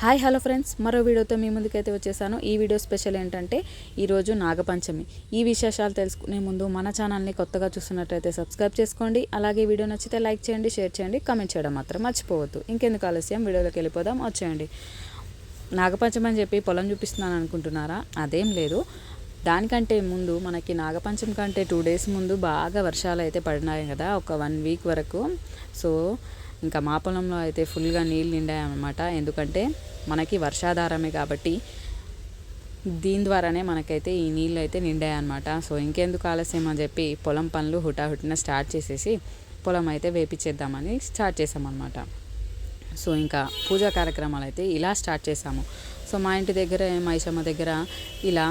Hi hello friends. మరో వీడియోతో మీ ముందుకైతే వచ్చేసాను. ఈ వీడియో స్పెషల్ ఏంటంటే ఈరోజు నాగపంచమి. ఈ విశేషాలు తెలుసుకునే ముందు మన ఛానల్ని కొత్తగా చూస్తున్నట్టయితే సబ్స్క్రైబ్ చేసుకోండి. అలాగే వీడియో నచ్చితే లైక్ చేయండి షేర్ చేయండి కమెంట్ చేయడం మాత్రం మర్చిపోవద్దు. ఇంకెందుకు ఆలస్యం? వీడియోలోకి వెళ్ళిపోదాం వచ్చేయండి. నాగపంచమి అని చెప్పి పొలం చూపిస్తున్నాను అనుకుంటున్నారా? అదేం లేదు. దానికంటే ముందు మనకి నాగపంచమి కంటే టూ డేస్ ముందు బాగా వర్షాలు అయితే పడినాయి కదా ఒక వన్ వీక్ వరకు. సో ఇంకా మా పొలంలో అయితే ఫుల్గా నీళ్ళు నిండాయన్నమాట. ఎందుకంటే మనకి వర్షాధారమే కాబట్టి దీని ద్వారానే మనకైతే ఈ నీళ్ళు అయితే నిండాయన్నమాట. సో ఇంకెందుకు ఆలస్యం అని చెప్పి పొలం పనులు హుటాహుటిన స్టార్ట్ చేసేసి పొలం అయితే వేపించేద్దామని స్టార్ట్ చేసామన్నమాట. సో ఇంకా పూజా కార్యక్రమాలు అయితే ఇలా స్టార్ట్ చేసాము. సో మా ఇంటి దగ్గర మైసమ్మ దగ్గర ఇలా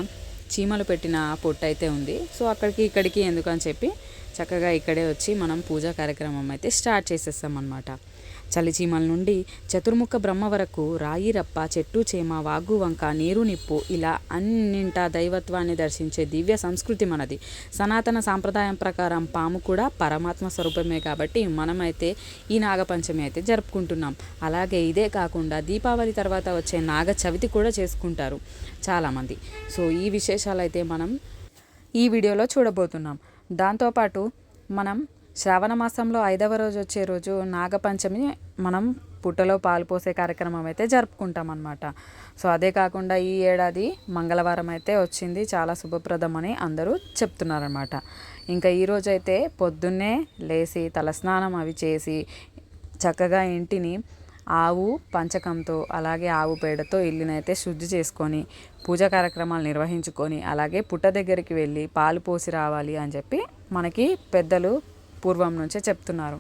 చీమలు పెట్టిన పొట్టు అయితే ఉంది. సో అక్కడికి ఇక్కడికి ఎందుకని చెప్పి చక్కగా ఇక్కడే వచ్చి మనం పూజా కార్యక్రమం అయితే స్టార్ట్ చేసేస్తాం అనమాట చలిచీమల నుండి చతుర్ముఖ బ్రహ్మ వరకు రాయి రప్ప చెట్టు చేమ వాగు వంక నీరు నిప్పు ఇలా అన్నింటా దైవత్వాన్ని దర్శించే దివ్య సంస్కృతి మనది. సనాతన సాంప్రదాయం ప్రకారం పాము కూడా పరమాత్మ స్వరూపమే కాబట్టి మనమైతే ఈ నాగపంచమి అయితే జరుపుకుంటున్నాం. అలాగే ఇదే కాకుండా దీపావళి తర్వాత వచ్చే నాగ చవితి కూడా చేసుకుంటారు చాలామంది. సో ఈ విశేషాలు అయితే మనం ఈ వీడియోలో చూడబోతున్నాం. దాంతోపాటు మనం శ్రావణ మాసంలో ఐదవ రోజు వచ్చే రోజు నాగపంచమి మనం పుట్టలో పాలు పోసే కార్యక్రమం అయితే జరుపుకుంటాం అనమాట సో అదే కాకుండా ఈ ఏడాది మంగళవారం అయితే వచ్చింది. చాలా శుభప్రదం అని అందరూ చెప్తున్నారనమాట ఇంకా ఈరోజు అయితే పొద్దున్నే లేచి తలస్నానం అవి చేసి చక్కగా ఇంటిని ఆవు పంచకంతో అలాగే ఆవు పేడతో ఇల్లునైతే శుద్ధి చేసుకొని పూజా కార్యక్రమాలు నిర్వహించుకొని అలాగే పుట్ట దగ్గరికి వెళ్ళి పాలు పోసి రావాలి అని చెప్పి మనకి పెద్దలు పూర్వం నుంచే చెప్తున్నారు.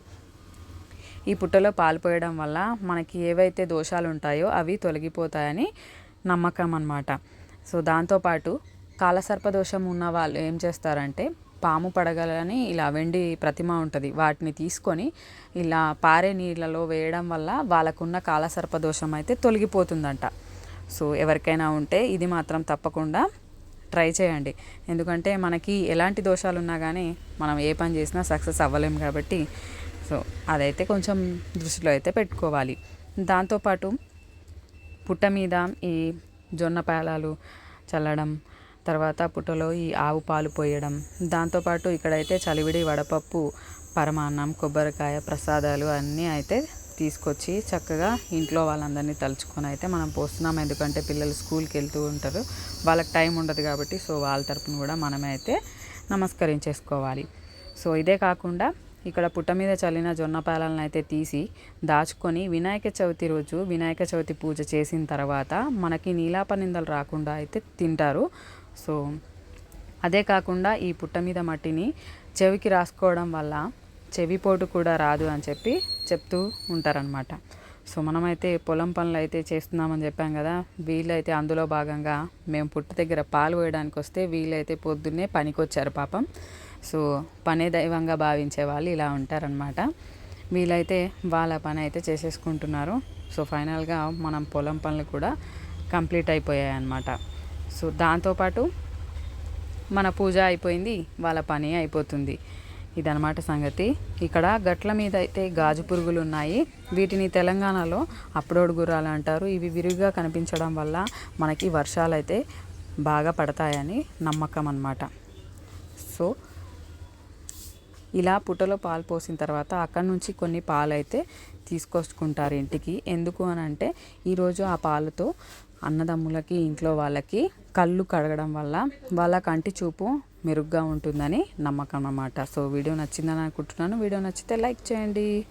ఈ పుట్టలో పాలు పోయడం వల్ల మనకి ఏవైతే దోషాలు ఉంటాయో అవి తొలగిపోతాయని నమ్మకం అన్నమాట. సో దాంతోపాటు కాలసర్ప దోషం ఉన్న వాళ్ళు ఏం చేస్తారంటే పాము పడగలని ఇలా వెండి ప్రతిమ ఉంటుంది. వాటిని తీసుకొని ఇలా పారే నీళ్ళలో వేయడం వల్ల వాళ్ళకున్న కాలసర్ప దోషం అయితే తొలగిపోతుందంట. సో ఎవరికైనా ఉంటే ఇది మాత్రం తప్పకుండా ట్రై చేయండి. ఎందుకంటే మనకి ఎలాంటి దోషాలు ఉన్నా కానీ మనం ఏ పని చేసినా సక్సెస్ అవ్వలేం కాబట్టి. సో అదైతే కొంచెం దృష్టిలో అయితే పెట్టుకోవాలి. దాంతోపాటు పుట్ట మీద ఈ జొన్న పేలాలు చల్లడం తర్వాత పుట్టలో ఈ ఆవు పాలు పోయడం. దాంతోపాటు ఇక్కడైతే చలివిడి వడపప్పు పరమాన్నం కొబ్బరికాయ ప్రసాదాలు అన్నీ అయితే తీసుకొచ్చి చక్కగా ఇంట్లో వాళ్ళందరినీ తలుచుకొని అయితే మనం పోస్తున్నాం. ఎందుకంటే పిల్లలు స్కూల్కి వెళ్తూ ఉంటారు. వాళ్ళకి టైం ఉండదు కాబట్టి సో వాళ్ళ తరపున కూడా మనమే అయితే నమస్కరించేసుకోవాలి. సో ఇదే కాకుండా ఇక్కడ పుట్ట మీద చల్లిన జొన్న పాలలను అయితే తీసి దాచుకొని వినాయక చవితి రోజు వినాయక చవితి పూజ చేసిన తర్వాత మనకి నీలాపనిందలు రాకుండా అయితే తింటారు. సో అదే కాకుండా ఈ పుట్ట మీద మట్టిని చెవికి రాసుకోవడం వల్ల చెవిపోటు కూడా రాదు అని చెప్పి చెప్తూ ఉంటారనమాట సో మనమైతే పొలం పనులు అయితే చేస్తున్నామని చెప్పాం కదా వీళ్ళైతే అందులో భాగంగా మేము పుట్ట దగ్గర పాలు వేయడానికి వస్తే వీళ్ళైతే పొద్దున్నే పనికి వచ్చారు పాపం. సో పనే దైవంగా భావించే వాళ్ళు ఇలా ఉంటారనమాట వీళ్ళైతే వాళ్ళ పని అయితే చేసేసుకుంటున్నారు. సో ఫైనల్గా మనం పొలం పనులు కూడా కంప్లీట్ అయిపోయాయి అన్నమాట సో దాంతోపాటు మన పూజ అయిపోయింది వాళ్ళ పని అయిపోతుంది. ఇదనమాట సంగతి. ఇక్కడ గట్ల మీద అయితే గాజు పురుగులు ఉన్నాయి. వీటిని తెలంగాణలో అప్పుడోడు గుర్రాలు అంటారు. ఇవి విరివిగా కనిపించడం వల్ల మనకి వర్షాలు అయితే బాగా పడతాయని నమ్మకం అన్నమాట. సో ఇలా పుట్టలో పాలు పోసిన తర్వాత అక్కడి నుంచి కొన్ని పాలు అయితే తీసుకొచ్చుకుంటారు ఇంటికి. ఎందుకు అని అంటే ఈరోజు ఆ పాలతో అన్నదమ్ములకి ఇంట్లో వాళ్ళకి కళ్ళు కడగడం వల్ల వాళ్ళ కంటి చూపు మెరుగ్గా ఉంటుందని నమ్మకం అన్నమాట. సో వీడియో నచ్చిందని అనుకుంటున్నాను. వీడియో నచ్చితే లైక్ చేయండి.